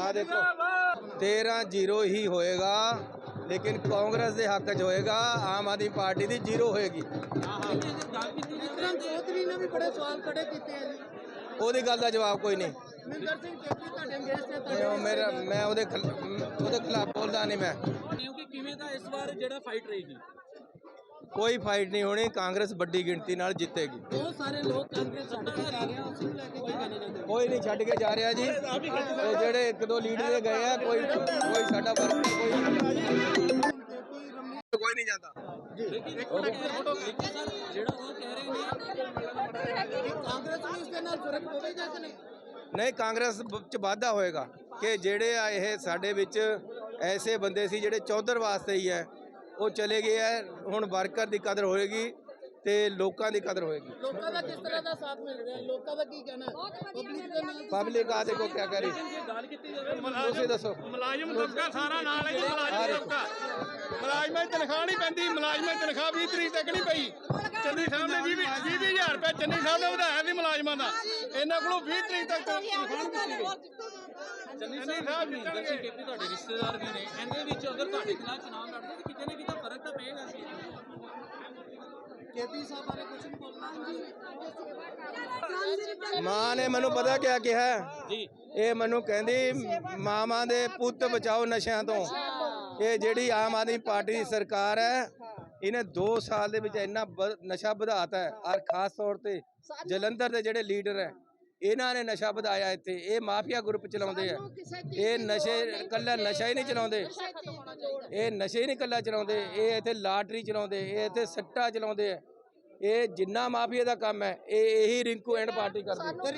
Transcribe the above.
ਆ ਦੇਖੋ 13 ਜ਼ੀਰੋ ਹੀ ਹੋਏਗਾ, ਲੇਕਿਨ ਕਾਂਗਰਸ ਦੇ ਹੱਕ 'ਚ ਹੋਏਗਾ, ਆਮ ਆਦਮੀ ਪਾਰਟੀ ਦੀ ਜ਼ੀਰੋ ਹੋਏਗੀ। ਚੌਧਰੀ ਨੇ ਵੀ ਬੜੇ ਸਵਾਲ ਖੜੇ ਕੀਤੇ ਆ ਜੀ ਉਹਦੀ ਗੱਲ ਦਾ ਜਵਾਬ ਕੋਈ ਨਹੀਂ। ਮਿੰਦਰ ਸਿੰਘ ਕੇਪੀ ਤੁਹਾਡੇ ਅੰਗੇਜ ਤੇ ਇਹ ਉਹ ਮੇਰਾ, ਮੈਂ ਉਹਦੇ ਖਿਲ- ਉਹਦੇ ਖਿਲਾਫ ਬੋਲਦਾ ਨਹੀਂ ਮੈਂ। ਕਿਉਂਕਿ ਕਿਵੇਂ ਦਾ ਇਸ ਵਾਰ ਜਿਹੜਾ ਫਾਈਟ ਰਹੇਗੀ ਕੋਈ ਫਾਈਟ ਨਹੀਂ ਹੋਣੀ ਕਾਂਗਰਸ ਵੱਡੀ ਗਿਣਤੀ ਨਾਲ ਜਿੱਤੇਗੀ। ਬਹੁਤ ਸਾਰੇ ਲੋਕ ਕਾਂਗਰਸ ਛੱਡ ਕੇ ਜਾ ਰਹੇ ਆ ਉਸ ਨੂੰ ਲੈ ਕੇ ਕੀ ਕਹਿਣਾ ਚਾਹੁੰਦੇ ਕੋਈ ਨਹੀਂ ਛੱਡ ਕੇ ਜਾ ਰਿਹਾ ਜੀ। ਉਹ ਜਿਹੜੇ ਇੱਕ ਦੋ ਲੀਡਰ ਗਏ ਆ ਕੋਈ ਕੋਈ ਸਾਡਾ ਵਰਕ ਨਹੀਂ ਕੋਈ ਨਹੀਂ। ਜਾਂਦਾ। ਸਰ ਜਿਹੜਾ ਉਹ ਕਹਿ ਰਹੇ ਨੇ ਕਿ ਕਾਂਗਰਸ ਨੂੰ ਇਸ ਦੇ ਨਾਲ ਫ਼ਰਕ ਪਵੇਗਾ ਕਿ ਨਹੀਂ? ਨਹੀਂ ਕਾਂਗਰਸ ਚ ਵਾਧਾ ਹੋਏਗਾ ਕਿ ਜਿਹੜੇ ਆ ਇਹ ਸਾਡੇ ਵਿੱਚ ਐਸੇ ਬੰਦੇ ਸੀ ਜਿਹੜੇ ਚੌਧਰ ਵਾਸਤੇ ਹੀ ਹੈ। ਉਹ ਚਲੇ ਗਏ ਹੈ ਹੁਣ ਵਰਕਰ ਦੀ ਕਦਰ ਹੋਏਗੀ ਤੇ ਲੋਕਾਂ ਦੀ ਕਦਰ ਹੋਏਗੀ। ਲੋਕਾਂ ਦਾ ਕਿਸ ਤਰ੍ਹਾਂ ਦਾ ਸਾਥ ਮਿਲ ਰਿਹਾ? ਲੋਕਾਂ ਦਾ ਕੀ ਕਹਿਣਾ? ਪਬਲਿਕ ਦੇ ਨਾਲ ਪਬਲਿਕ ਆ ਦੇਖੋ ਕੀ ਕਰੀ ਜੇ ਗੱਲ ਕੀਤੀ ਜਾਵੇ ਤੁਸੀਂ ਦੱਸੋ। ਮੁਲਾਜ਼ਮ ਦਬਕਾ ਸਾਰਾ ਨਾਲ ਹੈ ਜੀ ਮੁਲਾਜ਼ਮ ਦਬਕਾ ਮੁਲਾਜ਼ਮਾਂ ਦੀ ਤਨਖਾਹ ਨਹੀਂ ਪੈਂਦੀ ਮੁਲਾਜ਼ਮਾਂ ਦੀ ਤਨਖਾਹ 20 ਤਰੀਕ ਤੱਕ ਨਹੀਂ ਪਈ। ਚੰਨੀ ਸਾਹਿਬ ਨੇ 20 20 ਹਜ਼ਾਰ ਰੁਪਏ ਚੰਨੀ ਸਾਹਿਬ ਨੇ ਵਧਾਇਆ ਸੀ ਮੁਲਾਜ਼ਮਾਂ ਦਾ। ਇਹਨਾਂ ਕੋਲੋਂ 20 ਤਰੀਕ ਤੱਕ ਤਨਖਾਹ ਨਹੀਂ ਚੰਨੀ ਸਾਹਿਬ ਕੇਪੀ ਤੁਹਾਡੇ ਰਿਸ਼ਤੇਦਾਰ ਵੀ ਨੇ। ਇਹਦੇ ਵਿੱਚ ਅਗਰ ਤੁਹਾਡੇ ਖਿਲਾਫ ਚੁਣਾਵ ਲੜਦੇ ਤਾਂ ਕਿਤੇ ਨਾ ਕਿਤੇ ਪਏਗਾ ਸੀ ਕੇਪੀ ਸਾਹਿਬ ਬਾਰੇ ਕੁਝ ਨਹੀਂ ਬੋਲਣਾ। ਮਾਂ ਨੇ ਮੈਨੂੰ ਪਤਾ ਕਿਆ ਕਿਹਾ? ਜੀ। ਇਹ ਮੈਨੂੰ ਕਹਿੰਦੀ ਮਾਵਾਂ ਦੇ ਪੁੱਤ ਬਚਾਓ ਨਸ਼ਿਆਂ ਤੋਂ। ਇਹ ਜਿਹੜੀ ਆਮ ਆਦਮੀ ਪਾਰਟੀ ਦੀ ਸਰਕਾਰ ਹੈ ਇਹਨੇ 2 ਸਾਲ ਦੇ ਵਿੱਚ ਇੰਨਾ ਨਸ਼ਾ ਵਧਾਤਾ ਹੈ। ਔਰ ਖਾਸ ਤੌਰ ਤੇ ਜਲੰਧਰ ਦੇ ਜਿਹੜੇ ਲੀਡਰ ਹੈ ਇਹਨਾਂ ਨੇ ਨਸ਼ਾ ਵਧਾਇਆ ਇੱਥੇ ਇਹ ਮਾਫੀਆ ਗਰੁੱਪ ਚਲਾਉਂਦੇ ਆ। ਇਹ ਨਸ਼ੇ ਕੱਲਾ ਨਸ਼ਾ ਹੀ ਨਹੀਂ ਚਲਾਉਂਦੇ। ਇਹ ਨਸ਼ੇ ਹੀ ਨਹੀਂ ਕੱਲਾ ਚਲਾਉਂਦੇ ਇਹ ਇੱਥੇ ਲਾਟਰੀ ਚਲਾਉਂਦੇ ਇਹ ਇੱਥੇ ਸੱਟਾ ਚਲਾਉਂਦੇ ਆ। ਇਹ ਜਿੰਨਾ ਮਾਫੀਆ ਦਾ ਕੰਮ ਹੈ ਇਹ ਇਹੀ ਰਿੰਕੂ ਐਂਡ ਪਾਰਟੀ ਕਰਦੇ